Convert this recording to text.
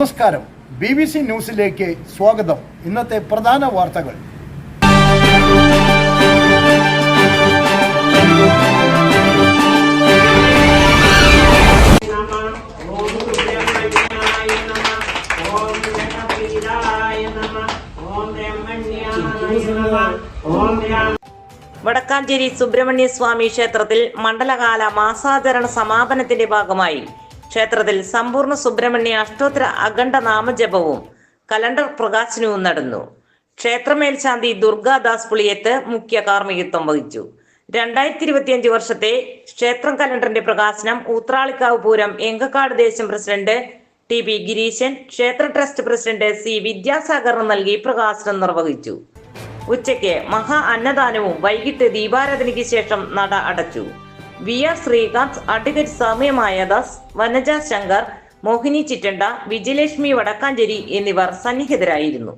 നമസ്കാരം. B B C ന്യൂസിലേക്ക് സ്വാഗതം. ഇന്നത്തെ പ്രധാന വാർത്തകൾ. വടക്കാഞ്ചേരി സുബ്രഹ്മണ്യ സ്വാമി ക്ഷേത്രത്തിൽ മണ്ഡലകാല മാസാചരണ സമാപനത്തിന്റെ ഭാഗമായി ക്ഷേത്രത്തിൽ സമ്പൂർണ സുബ്രഹ്മണ്യ അഷ്ടോത്തര അഖണ്ഡ നാമജപവും കലണ്ടർ പ്രകാശനവും നടന്നു. ക്ഷേത്രമേൽശാന്തി ദുർഗാദാസ് പുളിയത്ത് മുഖ്യ കാർമ്മികത്വം വഹിച്ചു. രണ്ടായിരത്തി ഇരുപത്തിയഞ്ച് വർഷത്തെ ക്ഷേത്രം കലണ്ടറിന്റെ പ്രകാശനം ഊത്രാളിക്കാവ് പൂരം എങ്കക്കാട് ദേശം പ്രസിഡന്റ് ടി പി ഗിരീശൻ ക്ഷേത്ര ട്രസ്റ്റ് പ്രസിഡന്റ് സി വിദ്യാസാഗർ നൽകി പ്രകാശനം നിർവഹിച്ചു. ഉച്ചയ്ക്ക് മഹാ അന്നദാനവും വൈകിട്ട് ദീപാരാധനയ്ക്ക് ശേഷം നട അടച്ചു. വി ആർ ശ്രീകാന്ത് അഡ്വക്കേറ്റ് സൗമ്യമായ ദാസ് വനജ ശങ്കർ മോഹിനി ചിറ്റണ്ട വിജയലക്ഷ്മി വടക്കാഞ്ചേരി എന്നിവർ സന്നിഹിതരായിരുന്നു.